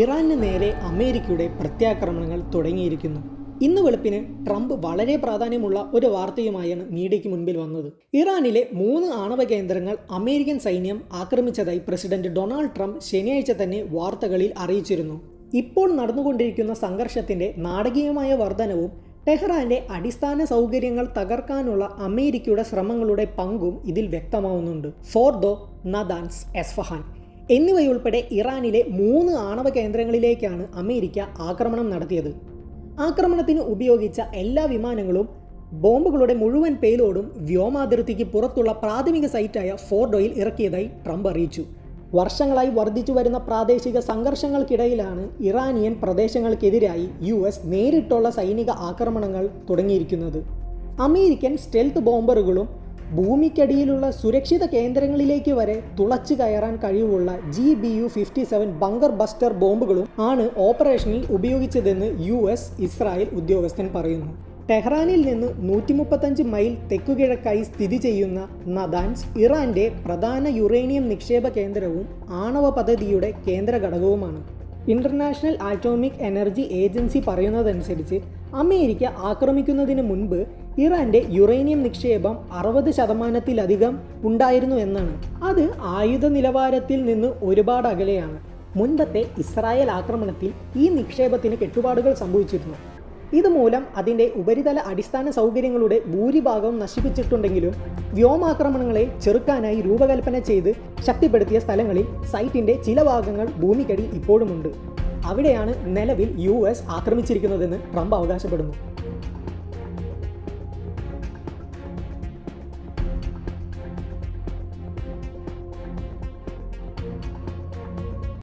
ഇറാന് നേരെ അമേരിക്കയുടെ പ്രത്യാക്രമണങ്ങൾ തുടങ്ങിയിരിക്കുന്നു. ഇന്ന് വെളുപ്പിന് ട്രംപ് വളരെ പ്രാധാന്യമുള്ള ഒരു വാർത്തയുമായാണ് മീഡിയയ്ക്ക് മുൻപിൽ വന്നത്. ഇറാനിലെ മൂന്ന് ആണവ കേന്ദ്രങ്ങൾ അമേരിക്കൻ സൈന്യം ആക്രമിച്ചതായി പ്രസിഡന്റ് ഡൊണാൾഡ് ട്രംപ് ശനിയാഴ്ച തന്നെ വാർത്തകളിൽ അറിയിച്ചിരുന്നു. ഇപ്പോൾ നടന്നുകൊണ്ടിരിക്കുന്ന സംഘർഷത്തിന്റെ നാടകീയമായ വർധനവും ടെഹ്റാന്റെ അടിസ്ഥാന സൗകര്യങ്ങൾ തകർക്കാനുള്ള അമേരിക്കയുടെ ശ്രമങ്ങളുടെ പങ്കും ഇതിൽ വ്യക്തമാവുന്നുണ്ട്. ഫോർ ഫോർദോ നദാൻസ് എസ്ഫഹാൻ എന്നിവയുൾപ്പെടെ ഇറാനിലെ മൂന്ന് ആണവ കേന്ദ്രങ്ങളിലേക്കാണ് അമേരിക്ക ആക്രമണം നടത്തിയത്. ആക്രമണത്തിന് ഉപയോഗിച്ച എല്ലാ വിമാനങ്ങളും ബോംബുകളുടെ മുഴുവൻ പേലോടും വ്യോമാതിർത്തിക്ക് പുറത്തുള്ള പ്രാഥമിക സൈറ്റായ ഫോർഡോയിൽ ഇറക്കിയതായി ട്രംപ് അറിയിച്ചു. വർഷങ്ങളായി വർദ്ധിച്ചു വരുന്ന പ്രാദേശിക സംഘർഷങ്ങൾക്കിടയിലാണ് ഇറാനിയൻ പ്രദേശങ്ങൾക്കെതിരായി യു എസ് നേരിട്ടുള്ള സൈനിക ആക്രമണങ്ങൾ തുടങ്ങിയിരിക്കുന്നത്. അമേരിക്കൻ സ്റ്റെൽത്ത് ബോംബറുകളും ഭൂമിക്കടിയിലുള്ള സുരക്ഷിത കേന്ദ്രങ്ങളിലേക്ക് വരെ തുളച്ചു കയറാൻ കഴിവുള്ള G B U fifty seven bunker buster ബോംബുകളും ആണ് ഓപ്പറേഷനിൽ ഉപയോഗിച്ചതെന്ന് യു എസ് ഇസ്രായേൽ ഉദ്യോഗസ്ഥൻ പറയുന്നു. ടെഹ്റാനിൽ നിന്ന് നൂറ്റി മുപ്പത്തഞ്ച് മൈൽ തെക്കുകിഴക്കായി സ്ഥിതി ചെയ്യുന്ന നദാൻസ് ഇറാന്റെ പ്രധാന യുറേനിയം നിക്ഷേപ കേന്ദ്രവും ആണവ പദ്ധതിയുടെ കേന്ദ്ര ഘടകവുമാണ് ഇന്റർനാഷണൽ ആറ്റോമിക് എനർജി ഏജൻസി പറയുന്നതനുസരിച്ച് അമേരിക്ക ആക്രമിക്കുന്നതിന് മുൻപ് ഇറാന്റെ യുറേനിയം നിക്ഷേപം അറുപത് ശതമാനത്തിലധികം ഉണ്ടായിരുന്നു എന്നാണ്. അത് ആയുധ നിലവാരത്തിൽ നിന്ന് ഒരുപാട് അകലെയാണ്. മുൻപത്തെ ഇസ്രായേൽ ആക്രമണത്തിൽ ഈ നിക്ഷേപത്തിന് കെട്ടുപാടുകൾ സംഭവിച്ചിരുന്നു. ഇതുമൂലം അതിന്റെ ഉപരിതല അടിസ്ഥാന സൗകര്യങ്ങളുടെ ഭൂരിഭാഗവും നശിപ്പിച്ചിട്ടുണ്ടെങ്കിലും വ്യോമാക്രമണങ്ങളെ ചെറുക്കാനായി രൂപകൽപ്പന ചെയ്ത് ശക്തിപ്പെടുത്തിയ സ്ഥലങ്ങളിൽ സൈറ്റിന്റെ ചില ഭാഗങ്ങൾ ഭൂമിക്കടി ഇപ്പോഴുമുണ്ട്. അവിടെയാണ് നിലവിൽ യു എസ് ആക്രമിച്ചിരിക്കുന്നതെന്ന് ട്രംപ് അവകാശപ്പെടുന്നു.